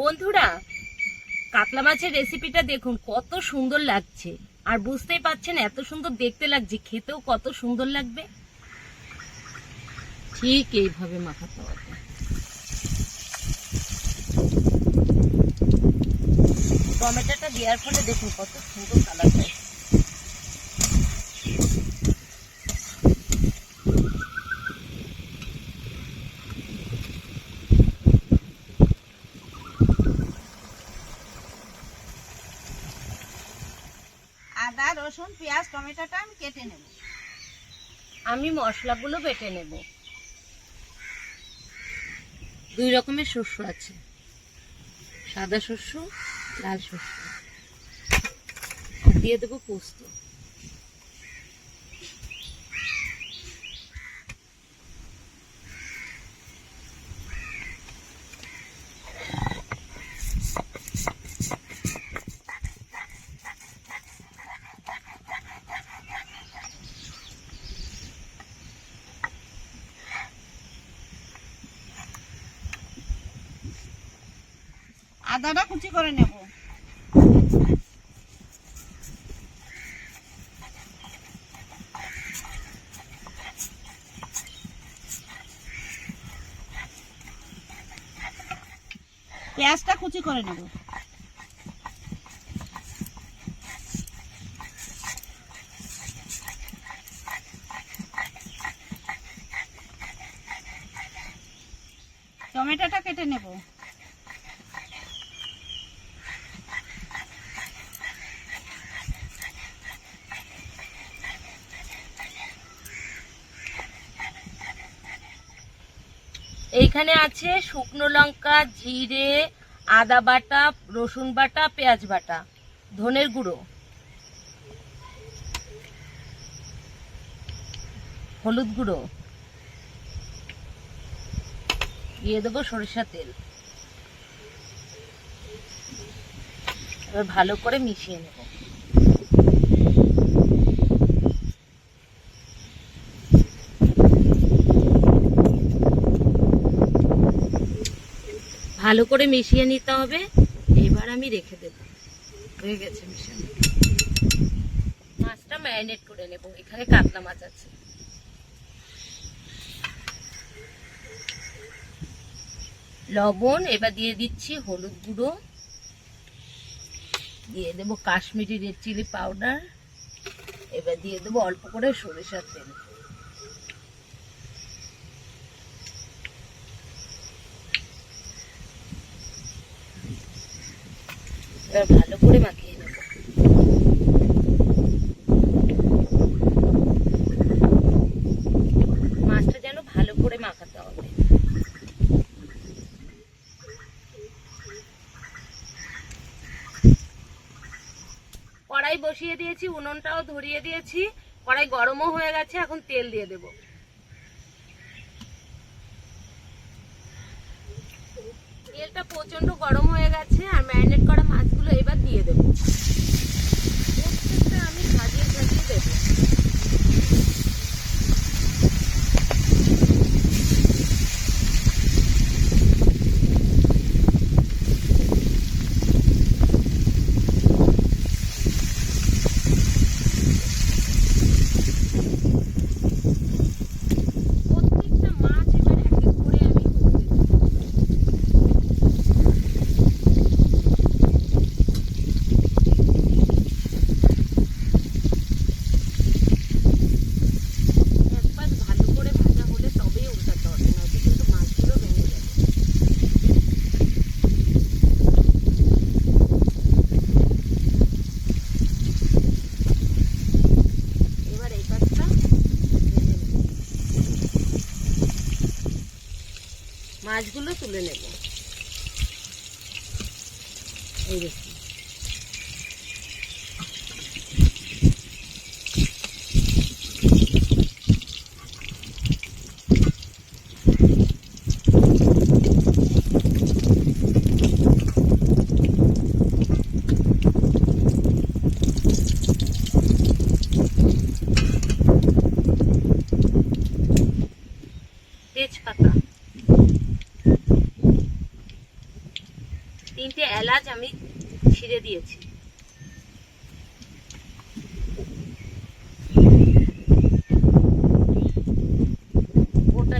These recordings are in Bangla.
বন্ধুরা, কাতলা মাছের রেসিপিটা দেখুন, কত সুন্দর লাগছে। আর বুঝতেই পাচ্ছেন, এত সুন্দর দেখতে লাগছে, খেতেও কত সুন্দর লাগবে। ঠিক এইভাবে মাখাতে হবে টমেটোটা দেওয়ার ফলে দেখুন কত সুন্দর কালার রসুন, পেঁয়াজ, টমেটোটা আমি কেটে নেব। আমি মশলাগুলো বেটে নেব। দুই রকমের শস্য আছে। সাদা শস্য, লাল শস্য। দিয়ে দেবো পোস্ত। আদাটা কুচি করে নেব। পেঁয়াজটা কুচি করে নেব টমেটোটা কেটে নেব এইখানে আছে শুকনো লঙ্কা, জিরে, আদা বাটা, রসুন বাটা, পেঁয়াজ বাটা, ধনের গুঁড়ো। হলুদ গুঁড়ো। দিয়ে দেবো সরিষা তেল। এবার ভালো করে মিশিয়ে নেব। ভালো করে মিশিয়ে নিতে হবে। এবার আমি রেখে দেব। হয়ে গেছে মিশানো। মাছটা ম্যারিনেট করে নেব। এখানে কাতলা মাছ আছে। লবণ, এবার দিয়ে দিচ্ছি হলুদ গুঁড়ো। দিয়ে দেবো কাশ্মীরি রেড চিলি পাউডার। এবার দিয়ে দেবো অল্প করে সরিষার তেল। এবার ভালো করে মাখিয়ে নেব। মাছটা যেন ভালো করে মাখাতে হবে। কড়াই বসিয়ে দিয়েছি, উনুনটাও ধরিয়ে দিয়েছি। কড়াই গরমও হয়ে গেছে, এখন তেল দিয়ে দেব। তেলটা প্রচণ্ড গরম হয়ে গেছে, আর ম্যারিনেট করা এবার দিয়ে দেবো প্রত্যেকটা আমি ভাজিয়ে ভাজিয়ে দেবো প্রত্যেকটা মাছ এবার এক এক করে আমি উঠতে দেবো একবার ভালো করে ভাজা হলে তবেই উল্টাতে হবে নয়তো কিন্তু মাছগুলো ভেঙে যাবে এবার এই পাশটা ভেজে নেব মাছগুলো তুলে নেব। এই দেখুন। আমি ছিঁড়ে দিয়েছি। গোটা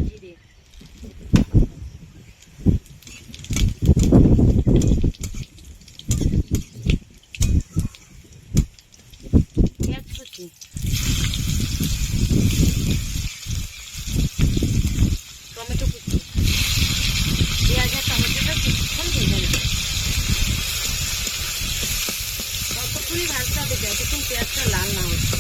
কুচি টমেটো কুচি পেঁয়াজ আর টমেটোটা কিছুক্ষণ ভেজে নেব ততক্ষণই ভাজতে হবে যতক্ষণ পেঁয়াজটা লাল না হচ্ছে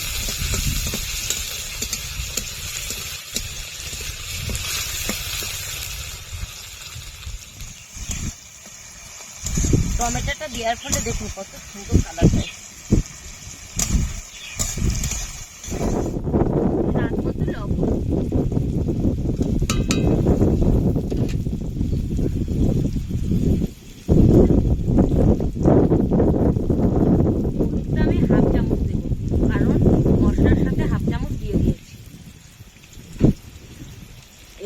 টমেটোটা দেওয়ার ফলে দেখুন কত সুন্দর কালার হয়।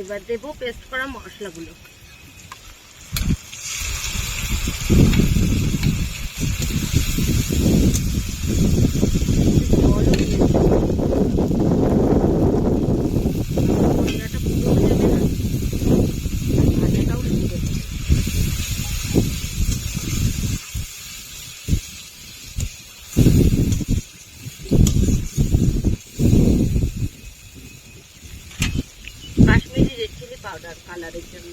এবার দেবো পেস্ট করা মশলাগুলো জলও দিয়ে দেবো মশলাটা পুরো হয়ে যাবে না ভাজাটাও সুন্দর হবে কাশ্মীরি রেড পাউডার কালারের জন্য।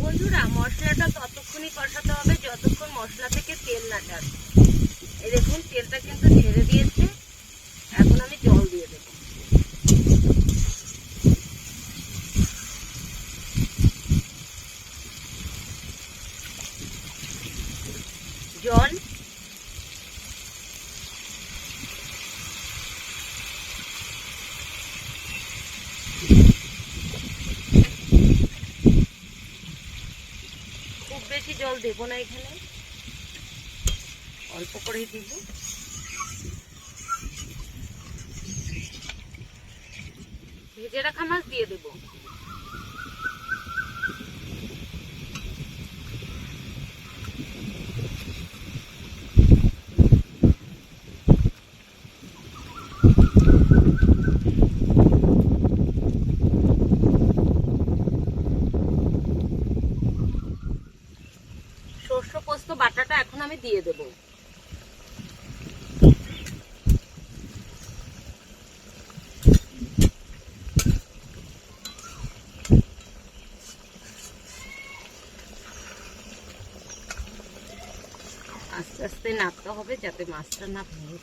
বন্ধুরা, মশলাটা হবে, যতক্ষণ মশলা থেকে তেল না ছাড়ে এই দেখুন, তেলটা কিন্তু ছেড়ে দিয়েছে এখন আমি জল দিয়ে দেবো জল। খুব বেশি জল দেবো না এখানে। অল্প করেই দিব। ভেজে রাখা মাছ দিয়ে দেবো সর্ষ পোস্ত বাটাটা এখন আমি দিয়ে দেবো আস্তে আস্তে নাড়তে হবে যাতে মাছটা না ভেঙে।